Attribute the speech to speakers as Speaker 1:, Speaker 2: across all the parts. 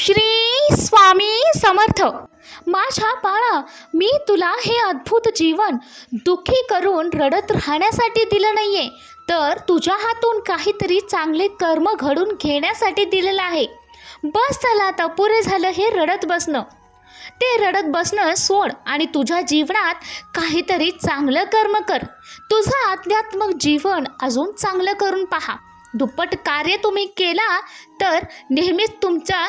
Speaker 1: श्री स्वामी समर्थ. माझ्या बाळा मी तुला हे अद्भुत जीवन दुःखी करून रडत राहण्यासाठी दिलं नाहीये. तर तुझ्या हातून काहीतरी चांगले कर्म घडून घेण्यासाठी दिलेलं आहे. बस चला आता पुरे झालं हे रडत बसणं. ते रडत बसणं सोड आणि तुझ्या जीवनात काहीतरी चांगलं कर्म कर. तुझं आध्यात्मक जीवन अजून चांगलं करून पहा. दुप्पट कार्य तुम्ही केला तर नेहमीच तुमच्या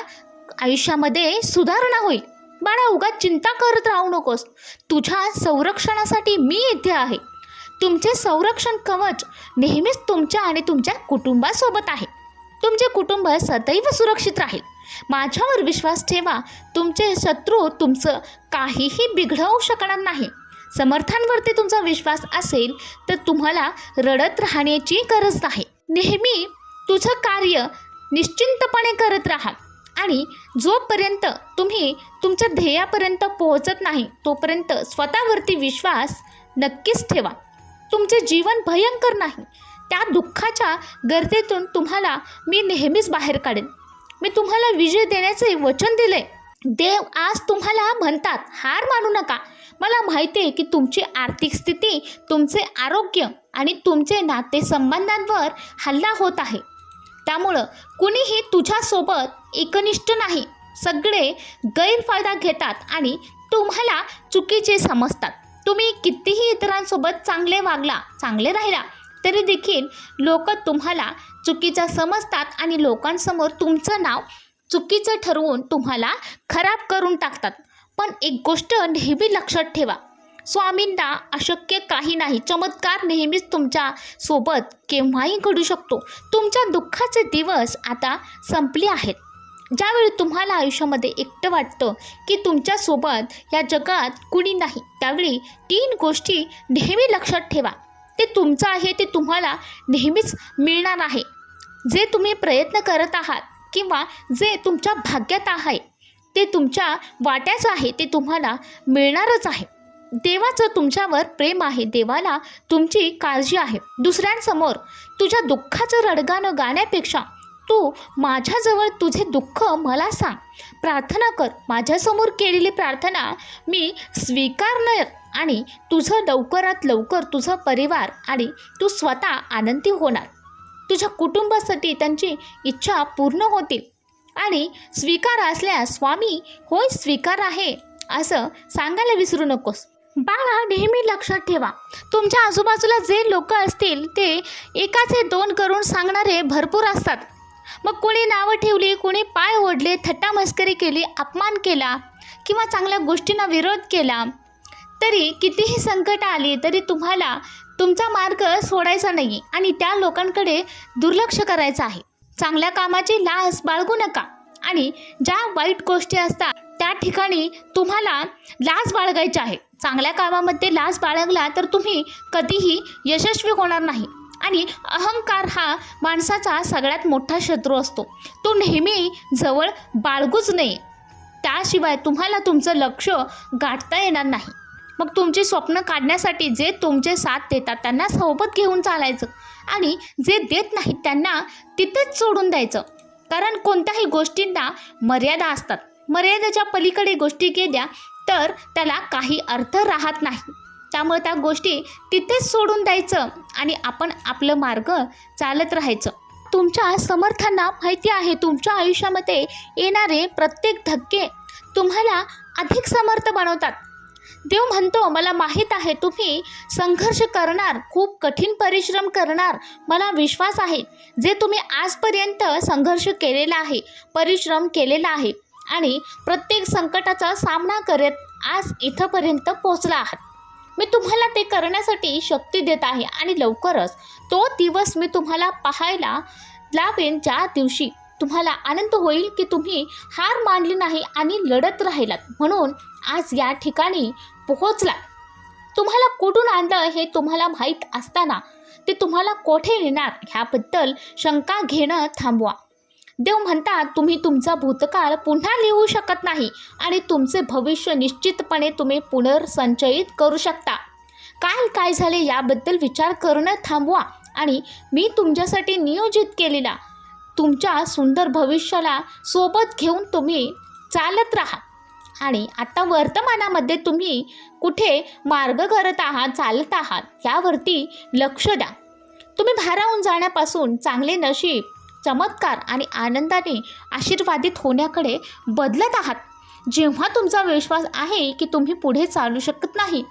Speaker 1: आयुष्यामध्ये सुधारणा होईल. बाळा उगाच चिंता करत राहू नकोस. तुझ्या संरक्षणासाठी मी इथे आहे. तुमचे संरक्षण कवच नेहमीच तुमच्या आणि तुमच्या कुटुंबासोबत आहे. तुमचे कुटुंब सदैव सुरक्षित राहील. माझ्यावर विश्वास ठेवा तुमचे शत्रू तुमचं काहीही बिघडवू शकणार नाही. समर्थांवरती तुमचा विश्वास असेल तर तुम्हाला रडत राहण्याची गरज नाही. नेहमी तुझं कार्य निश्चिंतपणे करत राहा. आणि जोपर्यंत तुम्ही तुमच्या ध्येयापर्यंत पोहोचत नाही तोपर्यंत स्वतःवरती विश्वास नक्कीच ठेवा. तुमचे जीवन भयंकर नाही. त्या दुःखाच्या गर्दीतून तुम्हाला मी नेहमीच बाहेर काढेन. मी तुम्हाला विजय देण्याचे वचन दिले देव आज तुम्हाला म्हणतात हार मानू नका. मला माहिती आहे की तुमची आर्थिक स्थिती तुमचे आरोग्य आणि तुमचे नातेसंबंधांवर हल्ला होत आहे. त्यामुळं कुणीही तुझ्यासोबत एकनिष्ठ नाही. सगळे गैरफायदा घेतात आणि तुम्हाला चुकीचे समजतात. तुम्ही कितीही इतरांसोबत चांगले वागला चांगले राहिला तरी देखील लोक तुम्हाला चुकीचं समजतात आणि लोकांसमोर तुमचं नाव चुकीचं ठरवून तुम्हाला खराब करून टाकतात. पण एक गोष्ट नेहमी लक्षात ठेवा. स्वामींना अशक्य काही नाही. चमत्कार नेहमीच तुमच्यासोबत केव्हाही घडू शकतो. तुमच्या दुःखाचे दिवस आता संपले आहेत. ज्यावेळी तुम्हाला आयुष्यामध्ये एकटं वाटतं की तुमच्यासोबत या जगात कुणी नाही त्यावेळी तीन गोष्टी नेहमी लक्षात ठेवा. ते तुमचं आहे ते तुम्हाला नेहमीच मिळणार आहे. जे तुम्ही प्रयत्न करत आहात किंवा जे तुमच्या भाग्यात आहे ते तुमच्या वाट्याचं आहे ते तुम्हाला मिळणारच आहे. देवाचं तुमच्यावर प्रेम आहे देवाला तुमची काळजी आहे. दुसऱ्यांसमोर तुझ्या दुःखाचं रडगाणं गाण्यापेक्षा तू माझ्याजवळ तुझे दुःख मला सांग. प्रार्थना कर. माझ्यासमोर केलेली प्रार्थना मी स्वीकारणार आणि तुझं लवकरात लवकर तुझं परिवार आणि तू स्वतः आनंदी होणार. तुझ्या कुटुंबासाठी त्यांची इच्छा पूर्ण होतील. आणि स्वीकार असल्यास स्वामी होय स्वीकार आहे असं सांगायला विसरू नकोस. बाळा नेहमी लक्षात ठेवा. तुमच्या आजूबाजूला जे लोक असतील ते एकाचे दोन करून सांगणारे भरपूर असतात. मग कोणी नावं ठेवली कोणी पाय ओढले थट्टा मस्करी केली अपमान केला किंवा चांगल्या गोष्टींना विरोध केला तरी कितीही संकट आली तरी तुम्हाला तुमचा मार्ग सोडायचा नाही आणि त्या लोकांकडे दुर्लक्ष करायचं आहे. चांगल्या कामाची लाज बाळगू नका आणि ज्या वाईट गोष्टी असतात त्या ठिकाणी तुम्हाला लाज बाळगायची आहे. चांगल्या कामामध्ये लाज बाळगला तर तुम्ही कधीही यशस्वी होणार नाही. आणि अहंकार हा माणसाचा सगळ्यात मोठा शत्रू असतो. तो नेहमी जवळ बाळगूच नये. त्याशिवाय तुम्हाला तुमचं लक्ष गाठता येणार नाही. मग तुमची स्वप्न काढण्यासाठी जे तुमचे साथ देतात त्यांना सोबत घेऊन चालायचं आणि जे देत नाहीत त्यांना तिथेच सोडून द्यायचं. कारण कोणत्याही गोष्टींना मर्यादा असतात. मर्यादेच्या पलीकडे गोष्टी केल्या तर त्याला काही अर्थ राहत नाही. त्यामुळे त्या गोष्टी तिथेच सोडून द्यायचं आणि आपण आपलं मार्ग चालत राहायचं. तुमच्या समर्थांना माहिती आहे तुमच्या आयुष्यामध्ये येणारे प्रत्येक धक्के तुम्हाला अधिक समर्थ बनवतात. देव म्हणतो मला माहीत आहे तुम्ही संघर्ष करणार खूप कठीण परिश्रम करणार मला विश्वास आहे जे तुम्ही आजपर्यंत संघर्ष केलेला आहे परिश्रम केलेला आहे आणि प्रत्येक संकटाचा सामना करत आज इथंपर्यंत पोचला आहात. मी तुम्हाला ते करण्यासाठी शक्ती देत आहे आणि लवकरच तो दिवस मी तुम्हाला पाहायला लावेन ज्या दिवशी तुम्हाला आनंद होईल की तुम्ही हार मानली नाही आणि लढत राहिलात. म्हणून आज या ठिकाणी पोहोचला. तुम्हाला कुठून आणलं हे तुम्हाला माहीत असताना ते तुम्हाला कोठे नेणार? ह्याबद्दल शंका घेणं थांबवा. देव म्हणतात तुम्ही तुमचा भूतकाळ पुन्हा लिहू शकत नाही आणि तुमचे भविष्य निश्चितपणे तुम्ही पुनर्संचयित करू शकता. काल काय झाले याबद्दल विचार करणं थांबवा आणि मी तुमच्यासाठी नियोजित केलेला. तुमच्या सुंदर भविष्याला सोबत घेऊन तुम्ही चालत राहा. आणि आता वर्तमानामध्ये तुम्ही कुठे मार्ग करत आहात चालत आहात यावरती लक्ष द्या. तुम्ही भारावून जाण्यापासून चांगले नशीब चमत्कार आणि आनंदाने आशीर्वादित होण्याकडे बदलत आहात. जेव्हा तुमचा विश्वास आहे की तुम्ही पुढे चालू शकत नाही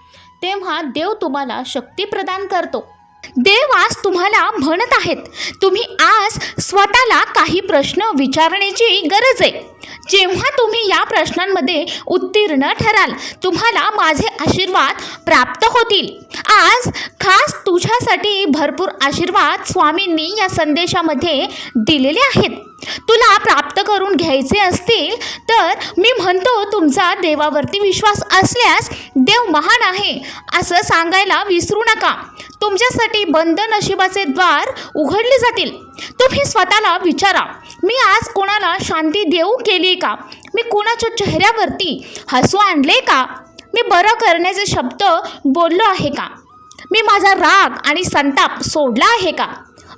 Speaker 1: तेव्हा देव तुम्हाला शक्ती प्रदान करतो. देव आज तुम्हाला म्हणत आहेत. तुम्ही आज स्वतःला काही प्रश्न विचारण्याची गरज आहे. जेव्हा तुम्ही या प्रश्नांमध्ये उत्तीर्ण ठराल तुम्हाला माझे आशीर्वाद प्राप्त होतील. आज खास तुझ्यासाठी भरपूर आशीर्वाद स्वामींनी या संदेशामध्ये दिलेले आहेत. तुला प्राप्त करून घ्यायचे असतील तर मी म्हणतो तुमचा देवावरती विश्वास असल्यास देव महान आहे असं सांगायला विसरू नका. तुमच्यासाठी तुमच्यासाठी बंद नशिबाचे द्वार उघडले जातील. तुम्ही स्वतःला विचारा मी आज कोणाला शांती देऊ केली का? मी कोणाच्या चेहऱ्यावरती हसू आणले का? मी बरं करण्याचे शब्द बोललो आहे का? मी माझा राग आणि संताप सोडला आहे का?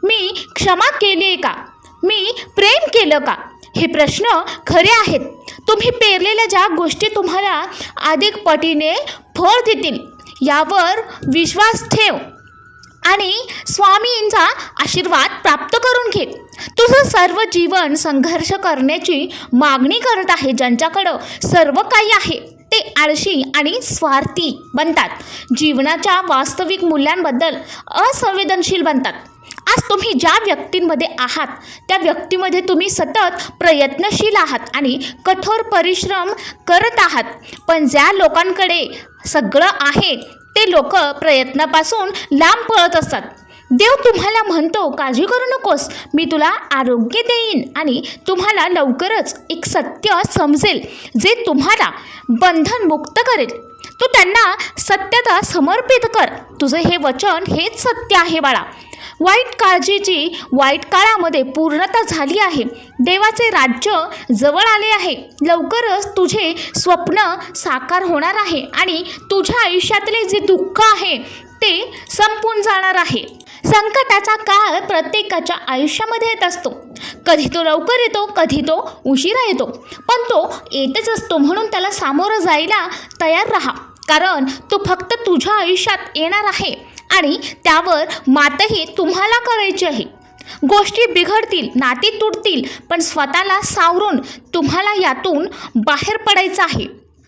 Speaker 1: मी क्षमा केली आहे का? मी प्रेम केलं का? हे प्रश्न खरे आहेत. तुम्ही पेरलेल्या ज्या गोष्टी तुम्हाला अधिक पटीने फळ देतील यावर विश्वास ठेव. आणि स्वामींचा आशीर्वाद प्राप्त करून घे. तुझं सर्व जीवन संघर्ष करण्याची मागणी करत आहे ज्यांच्याकडं सर्व काही आहे ते आळशी आणि स्वार्थी बनतात. जीवनाच्या वास्तविक मूल्यांबद्दल असंवेदनशील बनतात. आज तुम्ही ज्या व्यक्तींमध्ये आहात त्या व्यक्तीमध्ये तुम्ही सतत प्रयत्नशील आहात आणि कठोर परिश्रम करत आहात. पण ज्या लोकांकडे सगळं आहे ते लोक प्रयत्नापासून लांब पळत असतात. देव तुम्हाला म्हणतो काळजी करू नकोस. मी तुला आरोग्य देईन आणि तुम्हाला लवकरच एक सत्य समजेल जे तुम्हाला बंधनमुक्त करेल. तू त्यांना सत्यता समर्पित कर. तुझं हे वचन हेच सत्य आहे बाळा. वाईट काळजीची वाईट काळामध्ये पूर्णता झाली आहे देवाचे राज्य जवळ आले आहे. लवकरच तुझे स्वप्न साकार होणार आहे आणि तुझ्या आयुष्यातले जे दुःख आहे ते संपून जाणार आहे. संकटाचा काळ प्रत्येकाच्या आयुष्यामध्ये येत असतो. कधी तो लवकर येतो कधी तो उशिरा येतो. पण तो येतच असतो म्हणून त्याला सामोरं जायला तयार राहा. कारण तो फक्त तुझ्या आयुष्यात येणार आहे आणि त्यावर मातही तुम्हाला करायची आहे. गोष्टी बिघडतील नाती तुटतील पण स्वतःला सावरून तुम्हाला यातून बाहेर पडायचं आहे.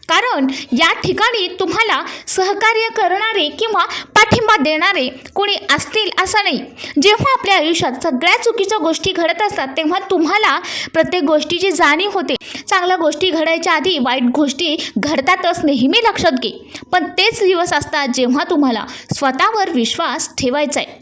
Speaker 1: कारण या ठिकाणी तुम्हाला सहकार्य करणारे किंवा पाठिंबा देणारे कोणी असतील असं नाही. जेव्हा आपल्या आयुष्यात सगळ्या चुकीच्या गोष्टी घडत असतात तेव्हा तुम्हाला प्रत्येक गोष्टीची जाणीव होते. चांगल्या गोष्टी घडायच्या आधी वाईट गोष्टी घडतातच नेहमी लक्षात घे. पण तेच दिवस असतात जेव्हा तुम्हाला स्वतःवर विश्वास ठेवायचा आहे